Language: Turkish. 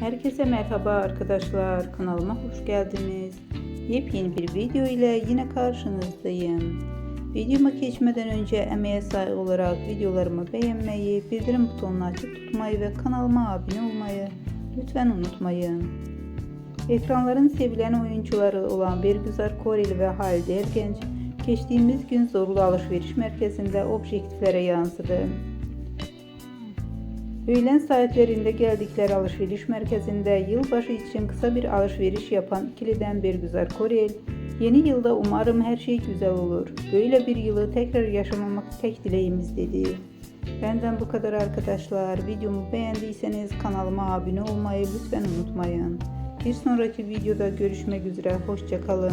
Herkese merhaba arkadaşlar. Kanalıma hoş geldiniz. Yepyeni bir video ile yine karşınızdayım. Videoma geçmeden önce emeğe saygı olarak videolarımı beğenmeyi, bildirim butonunu açık tutmayı ve kanalıma abone olmayı lütfen unutmayın. Ekranların sevilen oyuncuları olan Birgüzar Koreli ve Halide Ergenç geçtiğimiz gün Zorlu Alışveriş Merkezi'nde objektiflere yansıdı. Öğlen saatlerinde geldikleri alışveriş merkezinde yılbaşı için kısa bir alışveriş yapan ikiliden bir güzel Korel, yeni yılda umarım her şey güzel olur. Böyle bir yılı tekrar yaşamamak tek dileğimiz dedi. Benden bu kadar arkadaşlar. Videomu beğendiyseniz kanalıma abone olmayı lütfen unutmayın. Bir sonraki videoda görüşmek üzere. Hoşçakalın.